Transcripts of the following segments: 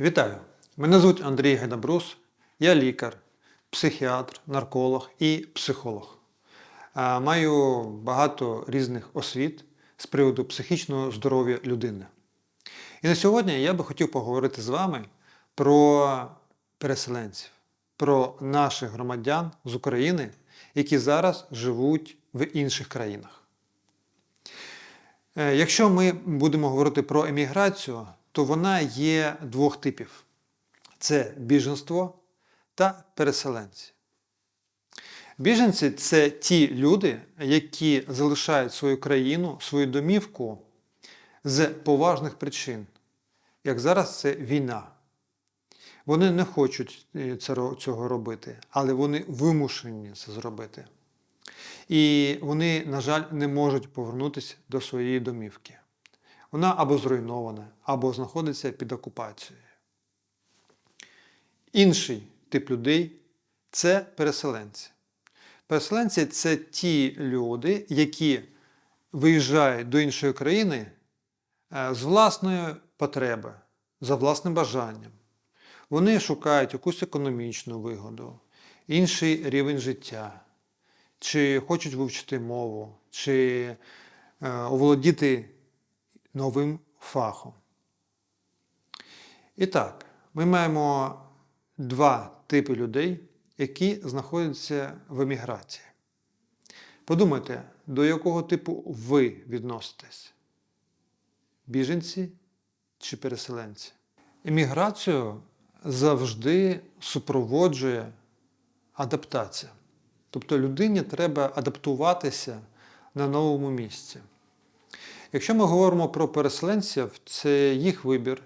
Вітаю! Мене звуть Андрій Гайдабрус, я лікар, психіатр, нарколог і психолог. Маю багато різних освіт з приводу психічного здоров'я людини. І на сьогодні я би хотів поговорити з вами про переселенців, про наших громадян з України, які зараз живуть в інших країнах. Е, Якщо ми будемо говорити про еміграцію, то вона є двох типів: це біженство та переселенці. Біженці це ті люди, які залишають свою країну, свою домівку з поважних причин, як зараз це війна. Вони не хочуть е, цього робити, але вони вимушені це зробити. І вони, на жаль, не можуть повернутися до своєї домівки. Вона або зруйнована, або знаходиться під окупацією. Інший тип людей це переселенці. Переселенці це ті люди, які виїжджають до іншої країни е, з власної потреби, за власним бажанням. Вони шукають якусь економічну вигоду, інший рівень життя, чи хочуть вивчити мову, чи е, оволодіти новим фахом. І так, ми маємо два типи людей, які знаходяться в еміграції. Подумайте, до якого типу ви відноситесь? Біженці чи переселенці? Еміграцію завжди супроводжує адаптація. Тобто людині треба адаптуватися на новому місці. Якщо ми говоримо про переселенців, це їх вибір,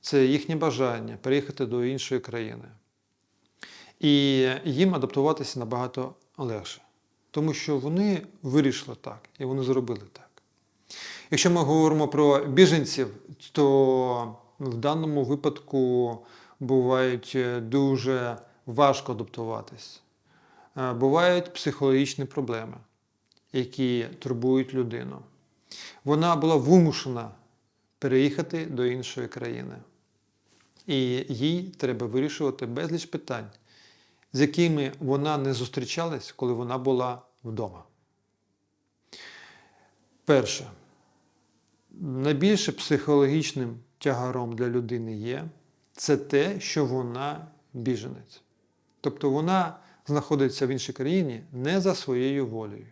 це їхнє бажання переїхати до іншої країни. І їм адаптуватися набагато легше, тому що вони вирішили так, і вони зробили так. Якщо ми говоримо про біженців, то в даному випадку бувають е, дуже важко адаптуватись. Е, Бувають психологічні проблеми, які турбують людину. Вона була вимушена переїхати до іншої країни. І їй треба вирішувати безліч питань, з якими вона не зустрічалась, коли вона була вдома. Перше, найбільше психологічним тягаром для людини є це те, що вона біженець. Тобто вона знаходиться в іншій країні не за своєю волею.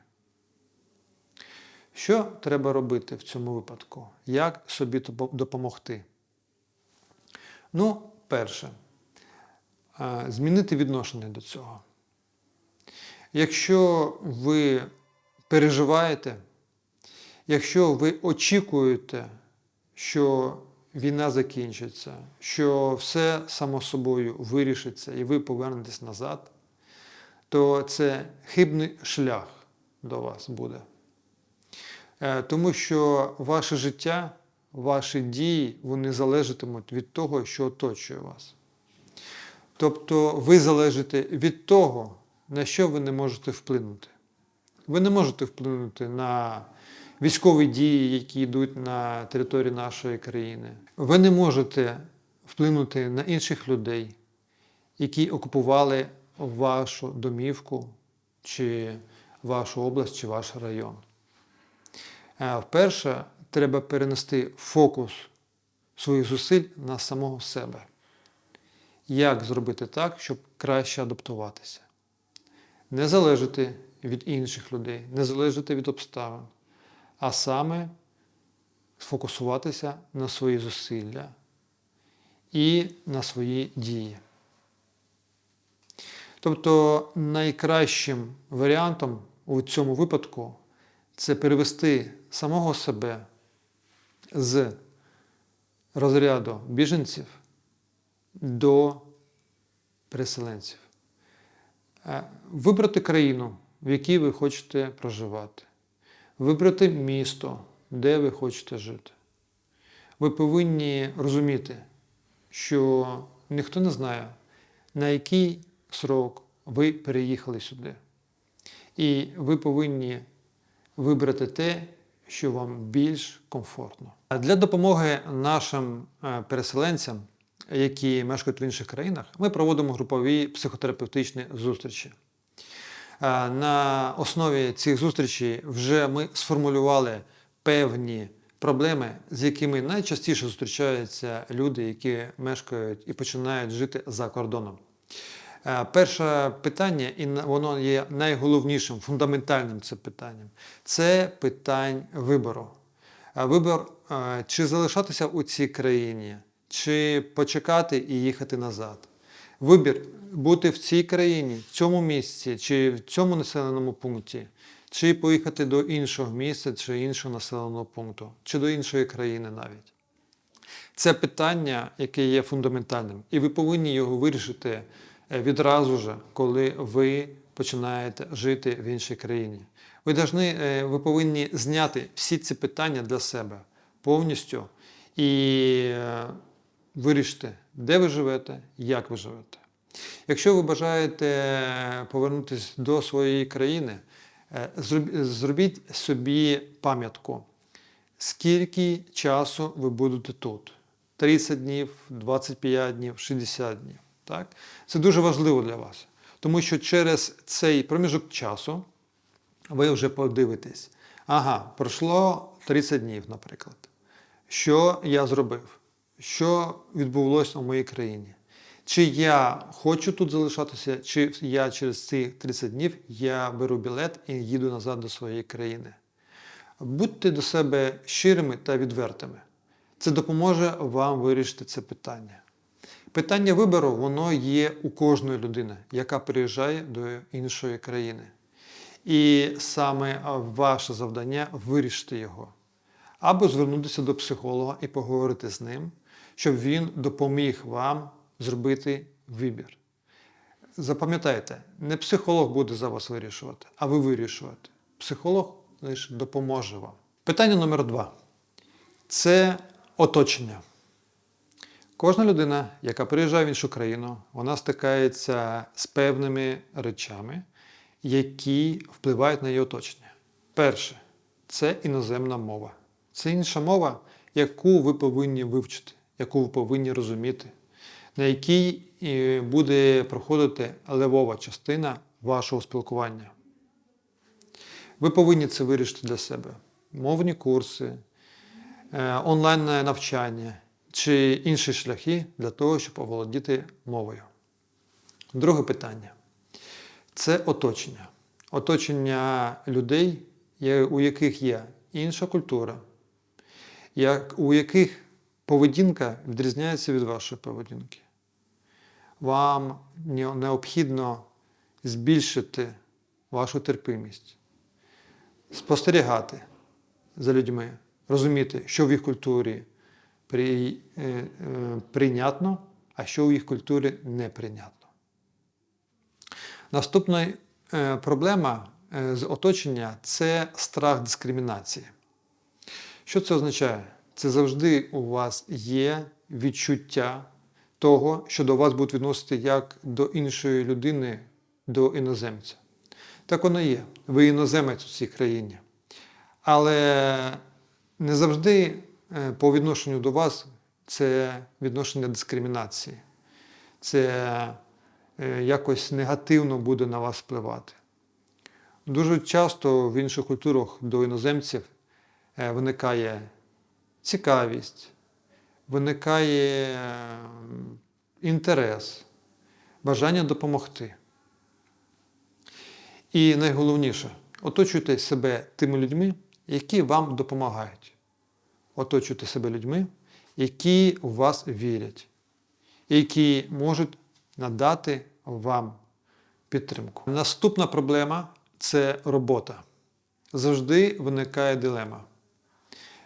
Що треба робити в цьому випадку? Як собі допомогти? Ну, перше, змінити відношення до цього. Якщо ви переживаєте, якщо ви очікуєте, що війна закінчиться, що все само собою вирішиться і ви повернетесь назад, то це хибний шлях до вас буде. Е, Тому що ваше життя, ваші дії, вони залежатимуть від того, що оточує вас. Тобто ви залежите від того, на що ви не можете вплинути. Ви не можете вплинути на військові дії, які йдуть на території нашої країни. Ви не можете вплинути на інших людей, які окупували вашу домівку, чи вашу область, чи ваш район. Вперше треба перенести фокус своїх зусиль на самого себе. Як зробити так, щоб краще адаптуватися? Не залежати від інших людей, не залежати від обставин, а саме сфокусуватися на свої зусилля і на свої дії. Тобто найкращим варіантом у цьому випадку це перевести самого себе з розряду біженців до переселенців. Е, Вибрати країну, в якій ви хочете проживати, вибрати місто, де ви хочете жити. Ви повинні розуміти, що ніхто не знає, на який срок ви переїхали сюди. І ви повинні вибрати те, що вам більш комфортно. Для допомоги нашим е, переселенцям які мешкають в інших країнах, ми проводимо групові психотерапевтичні зустрічі. Е, На основі цих зустрічей вже ми сформулювали певні проблеми, з якими найчастіше зустрічаються люди, які мешкають і починають жити за кордоном. Е, Перше питання, і воно є найголовнішим, фундаментальним це питанням, це питань вибору. Е, Вибор, е, чи залишатися у цій країні, чи почекати і їхати назад. Вибір бути в цій країні, в цьому місці, чи в цьому населеному пункті, чи поїхати до іншого місця, чи іншого населеного пункту, чи до іншої країни навіть. Це питання, яке є фундаментальним, і ви повинні його вирішити відразу ж, коли ви починаєте жити в іншій країні. Ви, должны, е, ви повинні зняти всі ці питання для себе повністю і е, вирішити, де ви живете, як ви живете. Якщо ви бажаєте повернутися до своєї країни, е, зробіть собі пам'ятку, скільки часу ви будете тут. 30 днів, 25 днів, 60 днів. Так? Це дуже важливо для вас. Тому що через цей проміжок часу ви вже подивитесь, ага, пройшло 30 днів, наприклад. Що я зробив? Що відбулося в моїй країні? Чи я хочу тут залишатися, чи я через ці 30 днів я беру білет і їду назад до своєї країни. Будьте до себе щирими та відвертими. Це допоможе вам вирішити це питання. Питання вибору воно є у кожної людини, яка приїжджає до іншої країни. І саме ваше завдання вирішити його. Або звернутися до психолога і поговорити з ним, щоб він допоміг вам зробити вибір. Запам'ятайте, не психолог буде за вас вирішувати, а ви вирішувати. Психолог лише допоможе вам. Питання номер два це оточення. Кожна людина, яка приїжджає в іншу країну, вона стикається з певними речами, які впливають на її оточення. Перше це іноземна мова. Це інша мова, яку ви повинні вивчити, яку ви повинні розуміти, на якій е, буде проходити левова частина вашого спілкування. Ви повинні це вирішити для себе. Мовні курси, е, онлайн навчання чи інші шляхи для того, щоб оволодіти мовою. Друге питання це оточення. Оточення людей, у яких є інша культура, у яких поведінка відрізняється від вашої поведінки. Вам необхідно збільшити вашу терпимість, спостерігати за людьми, розуміти, що в їх культурі при, е, е, прийнятно, а що в їх культурі неприйнятно. Наступна е, проблема е, з оточення це страх дискримінації. Що це означає? Це завжди у вас є відчуття того, що до вас будуть відносити як до іншої людини, до іноземця. Так воно є. Ви іноземець у цій країні. Але не завжди по відношенню до вас це відношення дискримінації. Це е, якось негативно буде на вас впливати. Дуже часто в інших культурах до іноземців е, виникає цікавість, виникає е, інтерес, бажання допомогти. І найголовніше, оточуйте себе тими людьми, які вам допомагають. Оточуйте себе людьми, які в вас вірять, які можуть надати вам підтримку. Наступна проблема це робота. Завжди виникає дилема.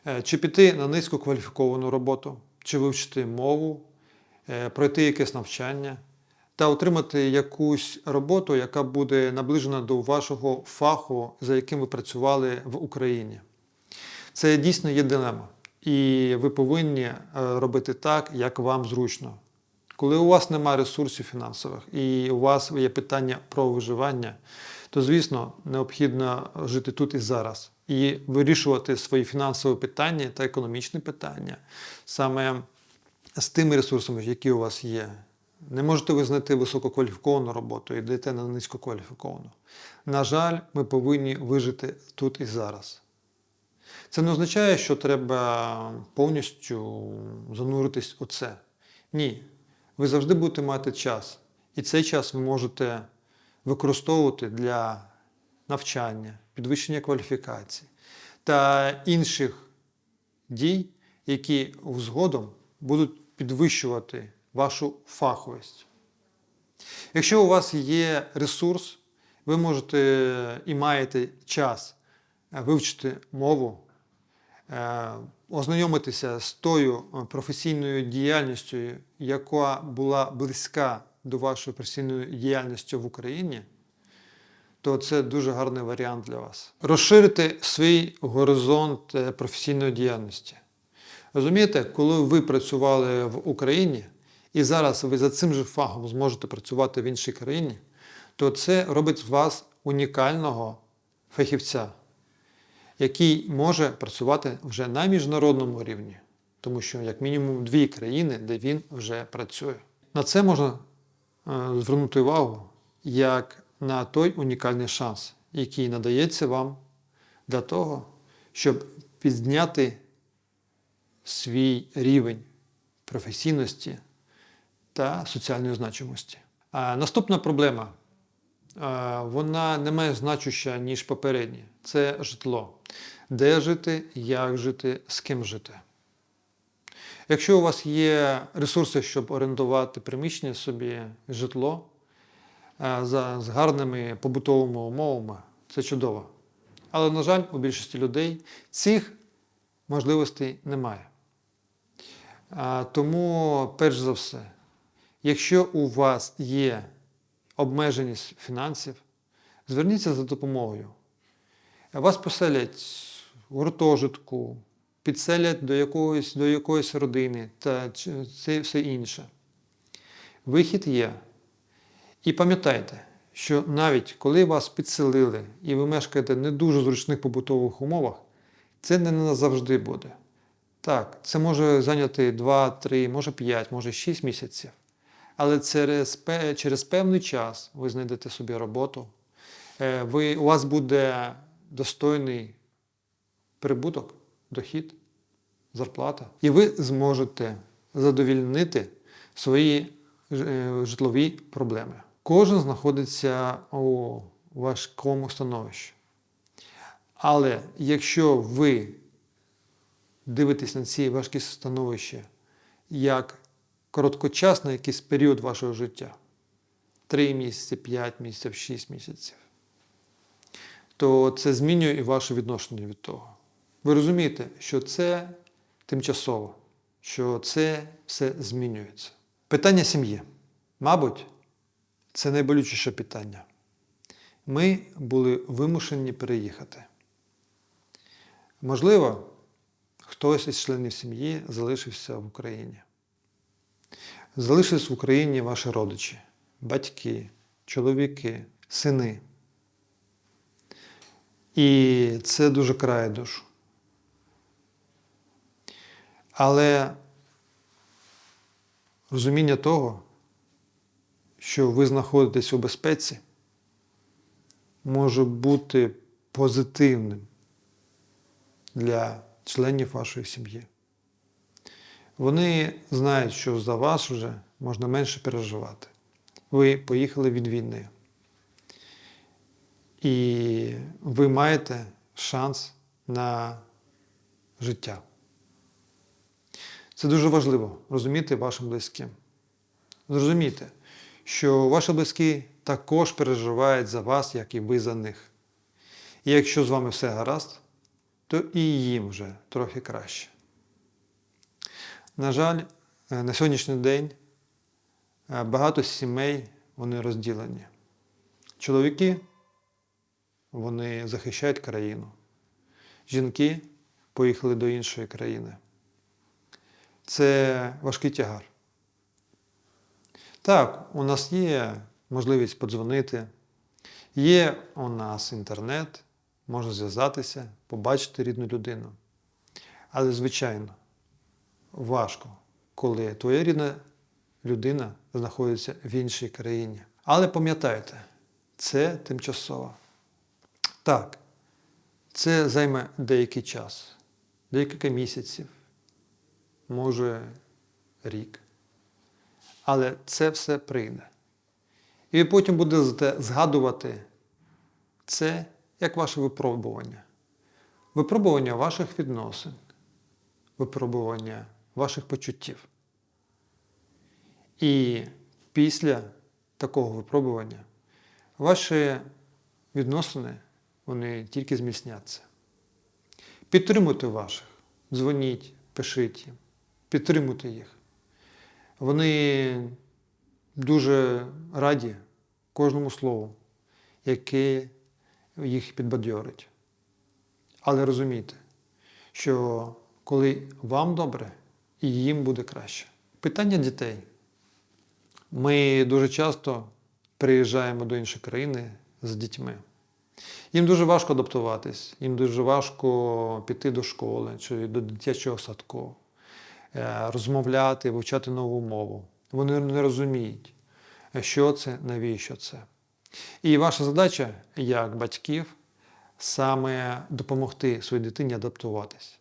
Е, Чи піти на низькокваліфіковану роботу, чи вивчити мову, е, пройти якесь навчання та отримати якусь роботу, яка буде наближена до вашого фаху, за яким ви працювали в Україні. Це дійсно є дилема. І ви повинні е, робити так, як вам зручно. Коли у вас немає ресурсів фінансових і у вас є питання про виживання, то, звісно, необхідно жити тут і зараз і вирішувати свої фінансові питання та економічні питання саме з тими ресурсами, які у вас є. Не можете ви знайти висококваліфіковану роботу, йдете на низькокваліфіковану. На жаль, ми повинні вижити тут і зараз. Це не означає, що треба повністю зануритись у це. Ні. Ви завжди будете мати час. І цей час ви можете використовувати для навчання, підвищення кваліфікації та інших дій, які згодом будуть підвищувати вашу фаховість. Якщо у вас є ресурс, ви можете і маєте час вивчити мову, ознайомитися з тою е, професійною діяльністю, яка була близька до вашої професійної діяльності в Україні, то це дуже гарний варіант для вас. Розширити свій горизонт е, професійної діяльності. Розумієте, коли ви працювали в Україні, і зараз ви за цим же фахом зможете працювати в іншій країні, то це робить вас унікального фахівця, який може працювати вже на міжнародному рівні, тому що як мінімум дві країни, де він вже працює. На це можна е, звернути увагу як на той унікальний шанс, який надається вам для того, щоб підняти свій рівень професійності та соціальної значимості. А наступна проблема, вона не менш значуща, ніж попередні. Це житло. Де жити, як жити, з ким жити. Якщо у вас є ресурси, щоб орендувати приміщення собі, житло за, з гарними побутовими умовами, це чудово. Але, на жаль, у більшості людей цих можливостей немає. Тому, перш за все, якщо у вас є обмеженість фінансів, зверніться за допомогою. Вас поселять гуртожитку, підселять до якоїсь, до якоїсь родини та це все інше. Вихід є. І пам'ятайте, що навіть коли вас підселили і ви мешкаєте в не дуже зручних побутових умовах, це не назавжди буде. Так, це може зайняти 2, 3, може 5, може 6 місяців. Але через, через певний час ви знайдете собі роботу, е, ви, у вас буде достойний прибуток, дохід, зарплата, і ви зможете задовільнити свої е, житлові проблеми. Кожен знаходиться у важкому становищі. Але якщо ви дивитесь на ці важкі становища як короткочасний якийсь період вашого життя 3 місяці, 5 місяців, 6 місяців, то це змінює і ваше відношення від того. Ви розумієте, що це тимчасово, що це все змінюється. Питання сім'ї. Мабуть, це найболючіше питання. Ми були вимушені переїхати. Можливо, хтось із членів сім'ї залишився в Україні. Залишились в Україні ваші родичі, батьки, чоловіки, сини. І це дуже крає душу. Але розуміння того, що ви знаходитесь у безпеці, може бути позитивним для членів вашої сім'ї. Вони знають, що за вас вже можна менше переживати. Ви поїхали від війни. І ви маєте шанс на життя. Це дуже важливо розуміти вашим близьким. Зрозумійте, що ваші близькі також переживають за вас, як і ви за них. І якщо з вами все гаразд, то і їм вже трохи краще. На жаль, е, на сьогоднішній день е, багато сімей вони розділені. Чоловіки вони захищають країну. Жінки поїхали до іншої країни. Це важкий тягар. Так, у нас є можливість подзвонити, є у нас інтернет, можна зв'язатися, побачити рідну людину. Але, звичайно, важко коли твоя рідна людина знаходиться в іншій країні. Але пам'ятайте, це тимчасово. Так, це займе деякий час, декілька місяців, може рік. Але це все прийде. І ви потім будете згадувати це як ваше випробування. Випробування ваших відносин, випробування ваших почуттів. І після такого випробування ваші відносини вони тільки зміцняться. Підтримуйте ваших, дзвоніть, пишіть їм, підтримуйте їх. Вони дуже раді кожному слову, яке їх підбадьорить. Але розумійте, що коли вам добре, і їм буде краще. Питання дітей. Ми дуже часто приїжджаємо до іншої країни з дітьми. Їм дуже важко адаптуватись, їм дуже важко піти до школи чи до дитячого садку, розмовляти, вивчати нову мову. Вони не розуміють, що це, навіщо це. І ваша задача, як батьків, саме допомогти своїй дитині адаптуватись.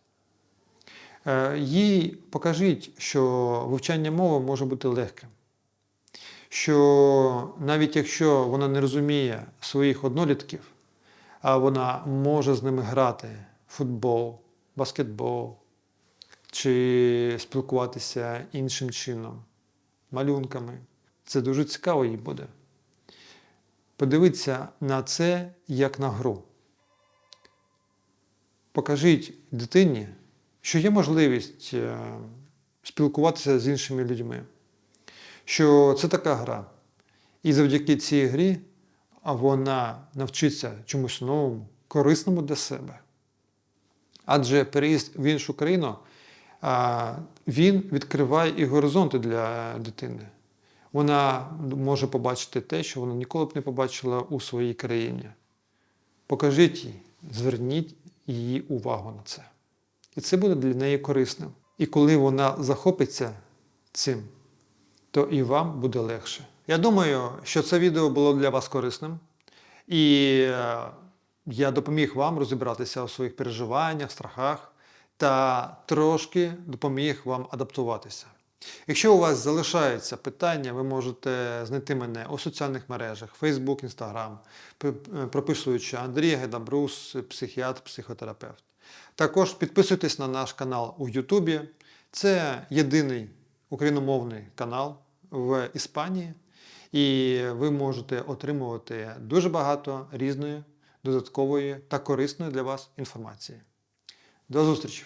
Е, Їй покажіть, що вивчання мови може бути легким. Що навіть якщо вона не розуміє своїх однолітків, а вона може з ними грати в футбол, баскетбол чи спілкуватися іншим чином, малюнками. Це дуже цікаво їй буде. Подивіться на це як на гру. Покажіть дитині, що є можливість е, спілкуватися з іншими людьми, що це така гра. І завдяки цій грі вона навчиться чомусь новому, корисному для себе. Адже переїзд в іншу країну, він відкриває і горизонти для дитини. Вона може побачити те, що вона ніколи б не побачила у своїй країні. Покажіть їй, зверніть її увагу на це. І це буде для неї корисним. І коли вона захопиться цим, то і вам буде легше. Я думаю, що це відео було для вас корисним. І е, я допоміг вам розібратися у своїх переживаннях, страхах та трошки допоміг вам адаптуватися. Якщо у вас залишаються питання, ви можете знайти мене у соціальних мережах Facebook, Instagram, прописуючи Андрій Гайдабрус, психіатр, психотерапевт. Також підписуйтесь на наш канал у Ютубі. Це єдиний україномовний канал в Іспанії, і ви можете отримувати дуже багато різної, додаткової та корисної для вас інформації. До зустрічі!